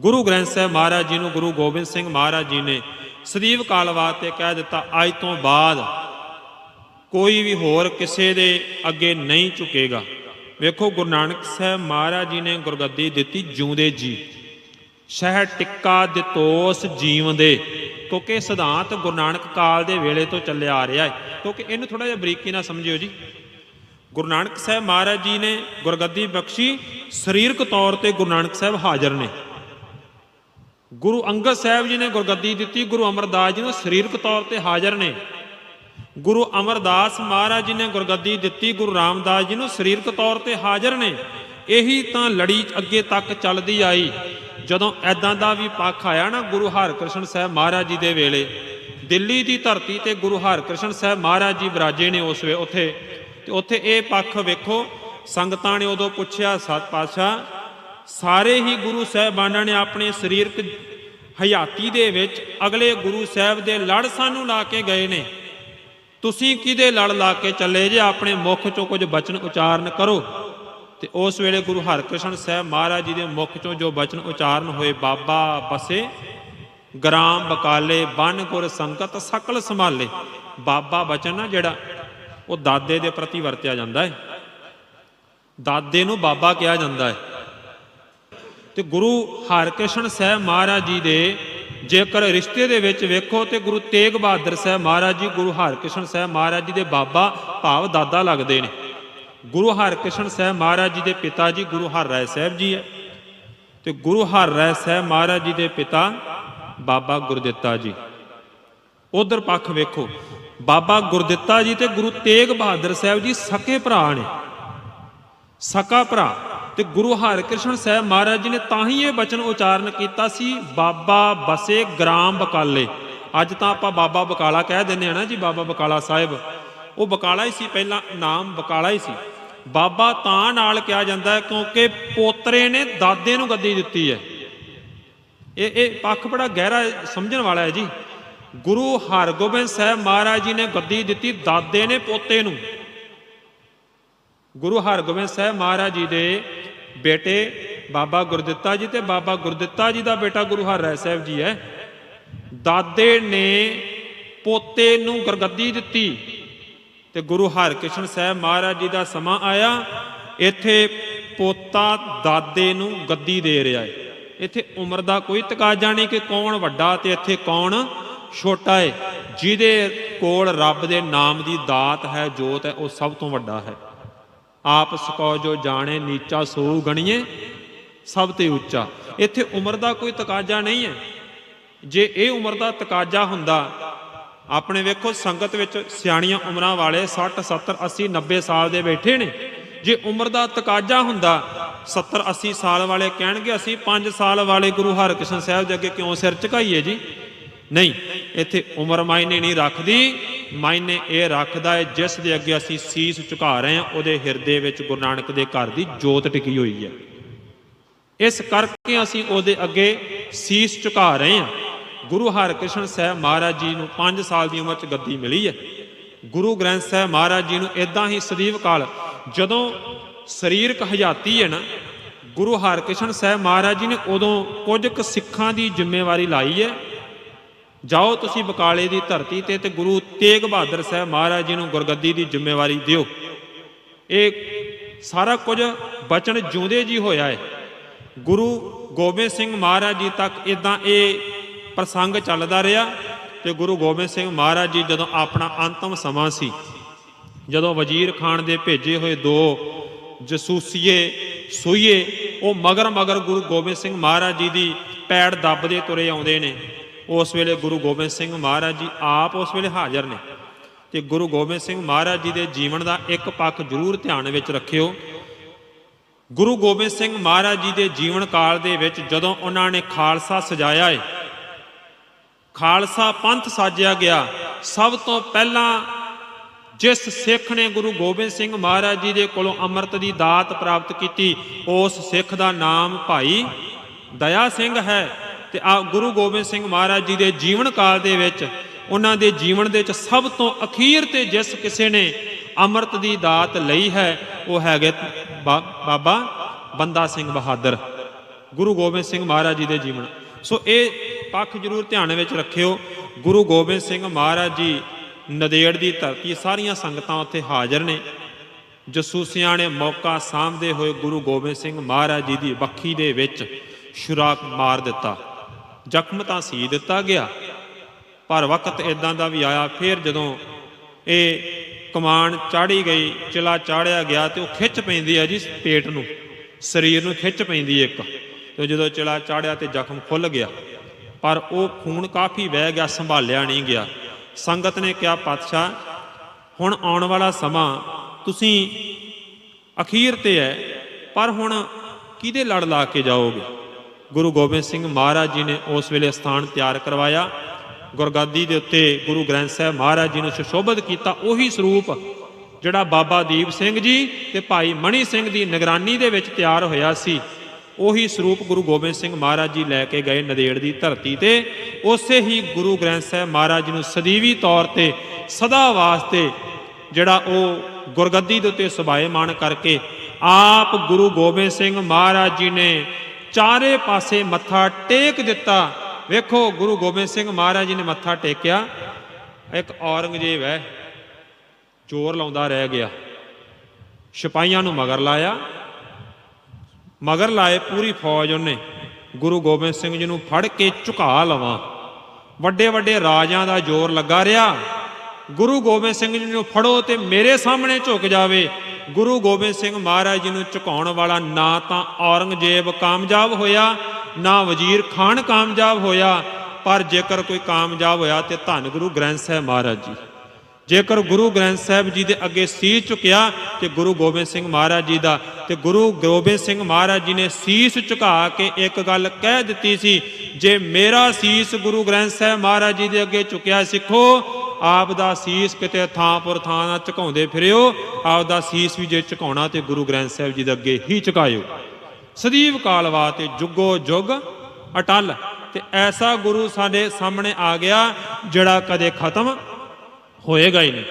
ਗੁਰੂ ਗ੍ਰੰਥ ਸਾਹਿਬ ਮਹਾਰਾਜ ਜੀ ਨੂੰ ਗੁਰੂ ਗੋਬਿੰਦ ਸਿੰਘ ਮਹਾਰਾਜ ਜੀ ਨੇ ਸਦੀਵ ਕਾਲ ਵਾਸਤੇ ਕਹਿ ਦਿੱਤਾ, ਅੱਜ ਤੋਂ ਬਾਅਦ ਕੋਈ ਵੀ ਹੋਰ ਕਿਸੇ ਦੇ ਅੱਗੇ ਨਹੀਂ ਝੁਕੇਗਾ। ਵੇਖੋ, ਗੁਰੂ ਨਾਨਕ ਸਾਹਿਬ ਮਹਾਰਾਜ ਜੀ ਨੇ ਗੁਰਗੱਦੀ ਦਿੱਤੀ, ਜਿਉਂਦੇ ਜੀ। ਸ਼ਹਿ ਟਿੱਕਾ ਦਿਤੋਸ ਜੀਵਦੇ, ਕਿਉਂਕਿ ਸਿਧਾਂਤ ਗੁਰੂ ਨਾਨਕ ਕਾਲ ਦੇ ਵੇਲੇ ਤੋਂ ਚੱਲਿਆ ਆ ਰਿਹਾ ਹੈ। ਕਿਉਂਕਿ ਇਹਨੂੰ ਥੋੜਾ ਜਿਹਾ ਬਰੀਕੀ ਨਾਲ ਸਮਝਿਓ ਜੀ। ਗੁਰੂ ਨਾਨਕ ਸਾਹਿਬ ਮਹਾਰਾਜ ਜੀ ਨੇ ਗੁਰਗੱਦੀ ਬਖਸ਼ੀ, ਸਰੀਰਕ ਤੌਰ ਤੇ ਗੁਰੂ ਨਾਨਕ ਸਾਹਿਬ ਹਾਜ਼ਰ ਨੇ। ਗੁਰੂ ਅੰਗਦ ਸਾਹਿਬ ਜੀ ਨੇ ਗੁਰਗੱਦੀ ਦਿੱਤੀ, ਗੁਰੂ ਅਮਰਦਾਸ ਜੀ ਨੂੰ ਸਰੀਰਕ ਤੌਰ ਤੇ ਹਾਜ਼ਰ ਨੇ। ਗੁਰੂ ਅਮਰਦਾਸ ਮਹਾਰਾਜ ਜੀ ਨੇ ਗੁਰਗੱਦੀ ਦਿੱਤੀ, ਗੁਰੂ ਰਾਮਦਾਸ ਜੀ ਨੂੰ ਸਰੀਰਕ ਤੌਰ ਤੇ ਹਾਜ਼ਰ ਨੇ। ਇਹੀ ਤਾਂ ਲੜੀ ਅੱਗੇ ਤੱਕ ਚੱਲਦੀ ਆਈ। ਜਦੋਂ ਐਦਾਂ ਦਾ ਵੀ ਪੱਖ ਆਇਆ ਨਾ ਗੁਰੂ ਹਰਕ੍ਰਿਸ਼ਨ ਸਾਹਿਬ ਮਹਾਰਾਜ ਜੀ ਦੇ ਵੇਲੇ, ਦਿੱਲੀ ਦੀ ਧਰਤੀ ਤੇ ਗੁਰੂ ਹਰਕ੍ਰਿਸ਼ਨ ਸਾਹਿਬ ਮਹਾਰਾਜ ਜੀ ਵਿਰਾਜੇ ਨੇ ਉਸ ਵੇ ਉੱਥੇ। ਤੇ ਉੱਥੇ ਇਹ ਪੱਖ ਵੇਖੋ, ਸੰਗਤਾਂ ਨੇ ਉਦੋਂ ਪੁੱਛਿਆ, ਸਤ ਪਾਤਸ਼ਾਹ ਸਾਰੇ ਹੀ ਗੁਰੂ ਸਾਹਿਬਾਨਾਂ ਨੇ ਆਪਣੇ ਸਰੀਰਕ ਹਯਾਤੀ ਦੇ ਵਿੱਚ ਅਗਲੇ ਗੁਰੂ ਸਾਹਿਬ ਦੇ ਲੜ ਸਾਨੂੰ ਲਾ ਕੇ ਗਏ ਨੇ। ਤੁਸੀਂ ਕਿਹਦੇ ਲੜ ਲਾ ਕੇ ਚੱਲੇ ਜੇ? ਆਪਣੇ ਮੁਖ ਚੋਂ ਕੁਝ ਬਚਨ ਉਚਾਰਨ ਕਰੋ। ਤੇ ਉਸ ਵੇਲੇ ਗੁਰੂ ਹਰਕ੍ਰਿਸ਼ਨ ਸਾਹਿਬ ਮਹਾਰਾਜ ਜੀ ਦੇ ਮੁਖ ਚੋਂ ਜੋ ਬਚਨ ਉਚਾਰਨ ਹੋਏ, ਬਾਬਾ ਬਸੇ, ਗ੍ਰਾਮ ਬਕਾਲੇ, ਬਨ ਗੁਰ ਸੰਗਤ, ਸਕਲ ਸੰਭਾਲੇ। ਬਾਬਾ ਬਚਨ ਨਾ ਜਿਹੜਾ, ਉਹ ਦਾਦੇ ਦੇ ਪ੍ਰਤੀ ਵਰਤਿਆ ਜਾਂਦਾ ਹੈ। ਦਾਦੇ ਨੂੰ ਬਾਬਾ ਕਿਹਾ ਜਾਂਦਾ ਹੈ। ਤੇ ਗੁਰੂ ਹਰਕ੍ਰਿਸ਼ਨ ਸਾਹਿਬ ਮਹਾਰਾਜ ਜੀ ਦੇ ਜੇਕਰ ਰਿਸ਼ਤੇ ਦੇ ਵਿੱਚ ਵੇਖੋ ਤੇ ਗੁਰੂ ਤੇਗ ਬਹਾਦਰ ਸਾਹਿਬ ਮਹਾਰਾਜ ਜੀ, ਗੁਰੂ ਹਰਕ੍ਰਿਸ਼ਨ ਸਾਹਿਬ ਮਹਾਰਾਜ ਜੀ ਦੇ ਬਾਬਾ ਭਾਵ ਦਾਦਾ ਲੱਗਦੇ ਨੇ। ਗੁਰੂ ਹਰਕ੍ਰਿਸ਼ਨ ਸਾਹਿਬ ਮਹਾਰਾਜ ਜੀ ਦੇ ਪਿਤਾ ਜੀ ਗੁਰੂ ਹਰਰਾਏ ਸਾਹਿਬ ਜੀ ਹੈ ਤੇ ਗੁਰੂ ਹਰ ਰਾਏ ਸਾਹਿਬ ਮਹਾਰਾਜ ਜੀ ਦੇ ਪਿਤਾ ਬਾਬਾ ਗੁਰਦਿੱਤਾ ਜੀ। ਉਧਰ ਪੱਖ ਵੇਖੋ, ਬਾਬਾ ਗੁਰਦਿੱਤਾ ਜੀ ਤੇ ਗੁਰੂ ਤੇਗ ਬਹਾਦਰ ਸਾਹਿਬ ਜੀ ਸਕੇ ਭਰਾ ਨੇ। ਸਕਾ ਭਰਾ। ਤੇ ਗੁਰੂ ਹਰਿਕ੍ਰਿਸ਼ਨ ਸਾਹਿਬ ਮਹਾਰਾਜ ਜੀ ਨੇ ਤਾਂ ਹੀ ਇਹ ਬਚਨ ਉਚਾਰਨ ਕੀਤਾ ਸੀ, ਬਾਬਾ ਬਸੇ ਗ੍ਰਾਮ ਬਕਾਲੇ। ਅੱਜ ਤਾਂ ਆਪਾਂ ਬਾਬਾ ਬਕਾਲਾ ਕਹਿ ਦਿੰਦੇ ਆ ਨਾ ਜੀ, ਬਾਬਾ ਬਕਾਲਾ ਸਾਹਿਬ। ਉਹ ਬਕਾਲਾ ਹੀ ਸੀ, ਪਹਿਲਾਂ ਨਾਮ ਬਕਾਲਾ ਹੀ ਸੀ। ਬਾਬਾ ਤਾਂ ਨਾਲ ਕਿਹਾ ਜਾਂਦਾ ਹੈ, ਕਿਉਂਕਿ ਪੋਤਰੇ ਨੇ ਦਾਦੇ ਨੂੰ ਗੱਦੀ ਦਿੱਤੀ ਹੈ। ਇਹ ਇਹ ਪੱਖ ਬੜਾ ਗਹਿਰਾ ਸਮਝਣ ਵਾਲਾ ਹੈ ਜੀ। ਗੁਰੂ ਹਰਗੋਬਿੰਦ ਸਾਹਿਬ ਮਹਾਰਾਜ ਜੀ ਨੇ ਗੱਦੀ ਦਿੱਤੀ ਦਾਦੇ ਨੇ ਪੋਤੇ ਨੂੰ। ਗੁਰੂ ਹਰਗੋਬਿੰਦ ਸਾਹਿਬ ਮਹਾਰਾਜ ਜੀ ਦੇ ਬੇਟੇ ਬਾਬਾ ਗੁਰਦਿੱਤਾ ਜੀ ਤੇ ਬਾਬਾ ਗੁਰਦਿੱਤਾ ਜੀ ਦਾ ਬੇਟਾ ਗੁਰੂ ਹਰਰਾਏ ਸਾਹਿਬ ਜੀ ਹੈ। ਦਾਦੇ ਨੇ ਪੋਤੇ ਨੂੰ ਗੁਰਗੱਦੀ ਦਿੱਤੀ ਤੇ ਗੁਰੂ ਹਰਕ੍ਰਿਸ਼ਨ ਸਾਹਿਬ ਮਹਾਰਾਜ ਜੀ ਦਾ ਸਮਾਂ ਆਇਆ। ਇੱਥੇ ਪੋਤਾ ਦਾਦੇ ਨੂੰ ਗੱਦੀ ਦੇ ਰਿਹਾ ਹੈ। ਇੱਥੇ ਉਮਰ ਦਾ ਕੋਈ ਤਕਾਜ਼ਾ ਨਹੀਂ ਕਿ ਕੌਣ ਵੱਡਾ ਤੇ ਇੱਥੇ ਕੌਣ ਛੋਟਾ ਹੈ। ਜਿਹਦੇ ਕੋਲ ਰੱਬ ਦੇ ਨਾਮ ਦੀ ਦਾਤ ਹੈ, ਜੋਤ ਹੈ, ਉਹ ਸਭ ਤੋਂ ਵੱਡਾ ਹੈ। ਆਪ ਸਕੋ ਜੋ ਜਾਣੇ ਨੀਚਾ ਸੋ ਗਣੀਏ, ਸਭ ਤੇ ਉੱਚਾ। ਇੱਥੇ ਉਮਰ ਦਾ ਕੋਈ ਤਕਾਜ਼ਾ ਨਹੀਂ ਹੈ। ਜੇ ਇਹ ਉਮਰ ਦਾ ਤਕਾਜ਼ਾ ਹੁੰਦਾ, ਆਪਣੇ ਵੇਖੋ ਸੰਗਤ ਵਿੱਚ ਸਿਆਣੀਆਂ ਉਮਰਾਂ ਵਾਲੇ 60 70 80 90 ਸਾਲ ਦੇ ਬੈਠੇ ਨੇ। ਜੇ ਉਮਰ ਦਾ ਤਕਾਜ਼ਾ ਹੁੰਦਾ 70 80 ਸਾਲ ਵਾਲੇ ਕਹਿਣਗੇ, ਅਸੀਂ 5 ਸਾਲ ਵਾਲੇ ਗੁਰੂ ਹਰਕ੍ਰਿਸ਼ਨ ਸਾਹਿਬ ਦੇ ਅੱਗੇ ਕਿਉਂ ਸਿਰ ਝੁਕਾਈਏ ਜੀ? ਨਹੀਂ, ਇੱਥੇ ਉਮਰ ਮਾਇਨੇ ਨਹੀਂ ਰੱਖਦੀ। ਮਾਇਨੇ ਇਹ ਰੱਖਦਾ ਹੈ, ਜਿਸ ਦੇ ਅੱਗੇ ਅਸੀਂ ਸੀਸ ਝੁਕਾ ਰਹੇ ਹਾਂ, ਉਹਦੇ ਹਿਰਦੇ ਵਿੱਚ ਗੁਰੂ ਨਾਨਕ ਦੇ ਘਰ ਦੀ ਜੋਤ ਟਿਕੀ ਹੋਈ ਹੈ। ਇਸ ਕਰਕੇ ਅਸੀਂ ਉਹਦੇ ਅੱਗੇ ਸੀਸ ਝੁਕਾ ਰਹੇ ਹਾਂ। ਗੁਰੂ ਹਰਕ੍ਰਿਸ਼ਨ ਸਾਹਿਬ ਮਹਾਰਾਜ ਜੀ ਨੂੰ 5 ਸਾਲ ਦੀ ਉਮਰ 'ਚ ਗੱਦੀ ਮਿਲੀ ਹੈ। ਗੁਰੂ ਗ੍ਰੰਥ ਸਾਹਿਬ ਮਹਾਰਾਜ ਜੀ ਨੂੰ ਇਦਾਂ ਹੀ ਸਦੀਵ ਕਾਲ, ਜਦੋਂ ਸਰੀਰਕ ਹਯਾਤੀ ਹੈ ਨਾ, ਗੁਰੂ ਹਰਕ੍ਰਿਸ਼ਨ ਸਾਹਿਬ ਮਹਾਰਾਜ ਜੀ ਨੇ ਉਦੋਂ ਕੁਝ ਕੁ ਸਿੱਖਾਂ ਦੀ ਜ਼ਿੰਮੇਵਾਰੀ ਲਾਈ ਹੈ। ਜਾਓ ਤੁਸੀਂ ਬਕਾਲੇ ਦੀ ਧਰਤੀ ਤੇ ਤੇ ਗੁਰੂ ਤੇਗ ਬਹਾਦਰ ਸਾਹਿਬ ਮਹਾਰਾਜ ਜੀ ਨੂੰ ਗੁਰਗੱਦੀ ਦੀ ਜ਼ਿੰਮੇਵਾਰੀ ਦਿਓ। ਇਹ ਸਾਰਾ ਕੁਝ ਬਚਨ ਜਿਉਂਦੇ ਜੀ ਹੋਇਆ ਹੈ। ਗੁਰੂ ਗੋਬਿੰਦ ਸਿੰਘ ਮਹਾਰਾਜ ਜੀ ਤੱਕ ਇਦਾਂ ਇਹ ਪ੍ਰਸੰਗ ਚੱਲਦਾ ਰਿਹਾ ਤੇ ਗੁਰੂ ਗੋਬਿੰਦ ਸਿੰਘ ਮਹਾਰਾਜ ਜੀ ਜਦੋਂ ਆਪਣਾ ਅੰਤਮ ਸਮਾਂ ਸੀ, ਜਦੋਂ ਵਜ਼ੀਰ ਖਾਨ ਦੇ ਭੇਜੇ ਹੋਏ ਦੋ ਜਸੂਸੀਏ ਸੂਈਏ, ਉਹ ਮਗਰ ਮਗਰ ਗੁਰੂ ਗੋਬਿੰਦ ਸਿੰਘ ਮਹਾਰਾਜ ਜੀ ਦੀ ਪੈੜ ਦੱਬਦੇ ਤੁਰੇ ਆਉਂਦੇ ਨੇ। ਉਸ ਵੇਲੇ ਗੁਰੂ ਗੋਬਿੰਦ ਸਿੰਘ ਮਹਾਰਾਜ ਜੀ ਆਪ ਉਸ ਵੇਲੇ ਹਾਜ਼ਰ ਨੇ। ਤੇ ਗੁਰੂ ਗੋਬਿੰਦ ਸਿੰਘ ਮਹਾਰਾਜ ਜੀ ਦੇ ਜੀਵਨ ਦਾ ਇੱਕ ਪੱਖ ਜ਼ਰੂਰ ਧਿਆਨ ਵਿੱਚ ਰੱਖਿਓ। ਗੁਰੂ ਗੋਬਿੰਦ ਸਿੰਘ ਮਹਾਰਾਜ ਜੀ ਦੇ ਜੀਵਨ ਕਾਲ ਦੇ ਵਿੱਚ ਜਦੋਂ ਉਹਨਾਂ ਨੇ ਖਾਲਸਾ ਸਜਾਇਆ ਏ, ਖਾਲਸਾ ਪੰਥ ਸਾਜਿਆ ਗਿਆ, ਸਭ ਤੋਂ ਪਹਿਲਾਂ ਜਿਸ ਸਿੱਖ ਨੇ ਗੁਰੂ ਗੋਬਿੰਦ ਸਿੰਘ ਮਹਾਰਾਜ ਜੀ ਦੇ ਕੋਲੋਂ ਅੰਮ੍ਰਿਤ ਦੀ ਦਾਤ ਪ੍ਰਾਪਤ ਕੀਤੀ, ਉਸ ਸਿੱਖ ਦਾ ਨਾਮ ਭਾਈ ਦਇਆ ਸਿੰਘ ਹੈ। ਤੇ ਆ ਗੁਰੂ ਗੋਬਿੰਦ ਸਿੰਘ ਮਹਾਰਾਜ ਜੀ ਦੇ ਜੀਵਨ ਕਾਲ ਦੇ ਵਿੱਚ ਉਹਨਾਂ ਦੇ ਜੀਵਨ ਦੇ ਵਿੱਚ ਸਭ ਤੋਂ ਅਖੀਰ ਤੇ ਜਿਸ ਕਿਸੇ ਨੇ ਅੰਮ੍ਰਿਤ ਦੀ ਦਾਤ ਲਈ ਹੈ, ਉਹ ਹੈਗੇ ਬਾਬਾ ਬੰਦਾ ਸਿੰਘ ਬਹਾਦਰ, ਗੁਰੂ ਗੋਬਿੰਦ ਸਿੰਘ ਮਹਾਰਾਜ ਜੀ ਦੇ ਜੀਵਨ। ਸੋ ਇਹ ਪੱਖ ਜ਼ਰੂਰ ਧਿਆਨ ਵਿੱਚ ਰੱਖਿਓ, ਗੁਰੂ ਗੋਬਿੰਦ ਸਿੰਘ ਮਹਾਰਾਜ ਜੀ ਨਦੇੜ ਦੀ ਧਰਤੀ, ਸਾਰੀਆਂ ਸੰਗਤਾਂ ਉੱਥੇ ਹਾਜ਼ਰ ਨੇ। ਜਸੂਸਿਆਂ ਨੇ ਮੌਕਾ ਸਾਂਭਦੇ ਹੋਏ ਗੁਰੂ ਗੋਬਿੰਦ ਸਿੰਘ ਮਹਾਰਾਜ ਜੀ ਦੀ ਬੱਖੀ ਦੇ ਵਿੱਚ ਸ਼ੁਰਾਕ ਮਾਰ ਦਿੱਤਾ। ਜ਼ਖਮ ਤਾਂ ਸੀ ਦਿੱਤਾ ਗਿਆ। ਪਰ ਵਕਤ ਇਦਾਂ ਦਾ ਵੀ ਆਇਆ, ਫਿਰ ਜਦੋਂ ਇਹ ਕਮਾਨ ਚਾੜੀ ਗਈ, ਚਿਲਾ ਚਾੜਿਆ ਗਿਆ ਤੇ ਉਹ ਖਿੱਚ ਪੈਂਦੀ ਹੈ ਜੀ ਪੇਟ ਨੂੰ। ਸਰੀਰ ਨੂੰ ਖਿੱਚ ਪੈਂਦੀ ਇੱਕ। ਤੇ ਜਦੋਂ ਚਿਲਾ ਚਾੜਿਆ ਤੇ ਜ਼ਖਮ ਖੁੱਲ ਗਿਆ। ਪਰ ਉਹ ਖੂਨ ਕਾਫੀ ਵਹਿ ਗਿਆ, ਸੰਭਾਲਿਆ ਨਹੀਂ ਗਿਆ। ਸੰਗਤ ਨੇ ਕਿਹਾ, ਪਾਤਸ਼ਾਹ, ਹੁਣ ਆਉਣ ਵਾਲਾ ਸਮਾਂ ਤੁਸੀਂ ਅਖੀਰ ਤੇ ਹੈ, ਪਰ ਹੁਣ ਕਿਹਦੇ ਲੜ ਲਾ ਕੇ ਜਾਓਗੇ? ਗੁਰੂ ਗੋਬਿੰਦ ਸਿੰਘ ਮਹਾਰਾਜ ਜੀ ਨੇ ਉਸ ਵੇਲੇ ਸਥਾਨ ਤਿਆਰ ਕਰਵਾਇਆ। ਗੁਰਗੱਦੀ ਦੇ ਉੱਤੇ ਗੁਰੂ ਗ੍ਰੰਥ ਸਾਹਿਬ ਮਹਾਰਾਜ ਜੀ ਨੂੰ ਸੁਸ਼ੋਭਿਤ ਕੀਤਾ। ਉਹੀ ਸਰੂਪ ਜਿਹੜਾ ਬਾਬਾ ਦੀਪ ਸਿੰਘ ਜੀ ਤੇ ਭਾਈ ਮਣੀ ਸਿੰਘ ਦੀ ਨਿਗਰਾਨੀ ਦੇ ਵਿੱਚ ਤਿਆਰ ਹੋਇਆ ਸੀ, ਉਹੀ ਸਰੂਪ ਗੁਰੂ ਗੋਬਿੰਦ ਸਿੰਘ ਮਹਾਰਾਜ ਜੀ ਲੈ ਕੇ ਗਏ ਨਦੇੜ ਦੀ ਧਰਤੀ ਤੇ। ਉਸੇ ਹੀ ਗੁਰੂ ਗ੍ਰੰਥ ਸਾਹਿਬ ਮਹਾਰਾਜ ਜੀ ਨੂੰ ਸਦੀਵੀ ਤੌਰ ਤੇ ਸਦਾ ਵਾਸਤੇ ਜਿਹੜਾ ਉਹ ਗੁਰਗੱਦੀ ਦੇ ਉੱਤੇ ਸੁਭਾਏਮਾਨ ਕਰਕੇ ਆਪ ਗੁਰੂ ਗੋਬਿੰਦ ਸਿੰਘ ਮਹਾਰਾਜ ਜੀ ਨੇ ਚਾਰੇ ਪਾਸੇ ਮੱਥਾ ਟੇਕ ਦਿੱਤਾ। ਵੇਖੋ, ਗੁਰੂ ਗੋਬਿੰਦ ਸਿੰਘ ਮਹਾਰਾਜ ਜੀ ਨੇ ਮੱਥਾ ਟੇਕਿਆ। ਇੱਕ ਔਰੰਗਜ਼ੇਬ ਹੈ ਚੋਰ ਲਾਉਂਦਾ ਰਹਿ ਗਿਆ। ਸਿਪਾਹੀਆਂ ਨੂੰ ਮਗਰ ਲਾਇਆ। ਮਗਰ ਲਾਏ ਪੂਰੀ ਫੌਜ ਉਹਨੇ। ਗੁਰੂ ਗੋਬਿੰਦ ਸਿੰਘ ਜੀ ਨੂੰ ਫੜ ਕੇ ਝੁਕਾ ਲਵਾਂ। ਵੱਡੇ ਵੱਡੇ ਰਾਜਾਂ ਦਾ ਜ਼ੋਰ ਲੱਗਾ ਰਿਹਾ। ਗੁਰੂ ਗੋਬਿੰਦ ਸਿੰਘ ਜੀ ਨੂੰ ਫੜੋ ਤੇ ਮੇਰੇ ਸਾਹਮਣੇ ਝੁਕ ਜਾਵੇ। ਗੁਰੂ ਗੋਬਿੰਦ ਸਿੰਘ ਮਹਾਰਾਜ ਜੀ ਨੂੰ ਝੁਕਾਉਣ ਵਾਲਾ ਨਾ ਤਾਂ ਔਰੰਗਜ਼ੇਬ ਕਾਮਯਾਬ ਹੋਇਆ, ਨਾ ਵਜ਼ੀਰ ਖਾਨ ਕਾਮਯਾਬ ਹੋਇਆ, ਪਰ ਜੇਕਰ ਕੋਈ ਕਾਮਯਾਬ ਹੋਇਆ ਤੇ ਧੰਨ ਗੁਰੂ ਗ੍ਰੰਥ ਸਾਹਿਬ ਮਹਾਰਾਜ ਜੀ। ਜੇਕਰ ਗੁਰੂ ਗ੍ਰੰਥ ਸਾਹਿਬ ਜੀ ਦੇ ਅੱਗੇ ਸੀਸ ਝੁਕਿਆ ਤੇ ਗੁਰੂ ਗੋਬਿੰਦ ਸਿੰਘ ਮਹਾਰਾਜ ਜੀ ਦਾ ਤੇ ਗੁਰੂ ਗੋਬਿੰਦ ਸਿੰਘ ਮਹਾਰਾਜ ਜੀ ਨੇ ਸੀਸ ਝੁਕਾ ਕੇ ਇੱਕ ਗੱਲ ਕਹਿ ਦਿੱਤੀ ਸੀ, ਜੇ ਮੇਰਾ ਸੀਸ ਗੁਰੂ ਗ੍ਰੰਥ ਸਾਹਿਬ ਮਹਾਰਾਜ ਜੀ ਦੇ ਅੱਗੇ ਝੁਕਿਆ ਸਿੱਖੋ ਆਪ ਦਾ ਸੀਸ ਕਿਤੇ ਥਾਂ ਪੁਰ ਥਾਂ ਨਾ ਝੁਕਾਉਂਦੇ ਫਿਰਿਓ, ਆਪ ਦਾ ਸੀਸ ਵੀ ਜੇ ਝੁਕਾਉਣਾ ਤੇ ਗੁਰੂ ਗ੍ਰੰਥ ਸਾਹਿਬ ਜੀ ਦੇ ਅੱਗੇ ਹੀ ਝੁਕਾਇਓ। ਸਦੀਵ ਕਾਲਵਾ ਤੇ ਜੁਗੋ ਜੁਗ ਅਟਲ, ਤੇ ਐਸਾ ਗੁਰੂ ਸਾਡੇ ਸਾਹਮਣੇ ਆ ਗਿਆ ਜਿਹੜਾ ਕਦੇ ਖਤਮ ਹੋਏਗਾ ਹੀ ਨਹੀਂ।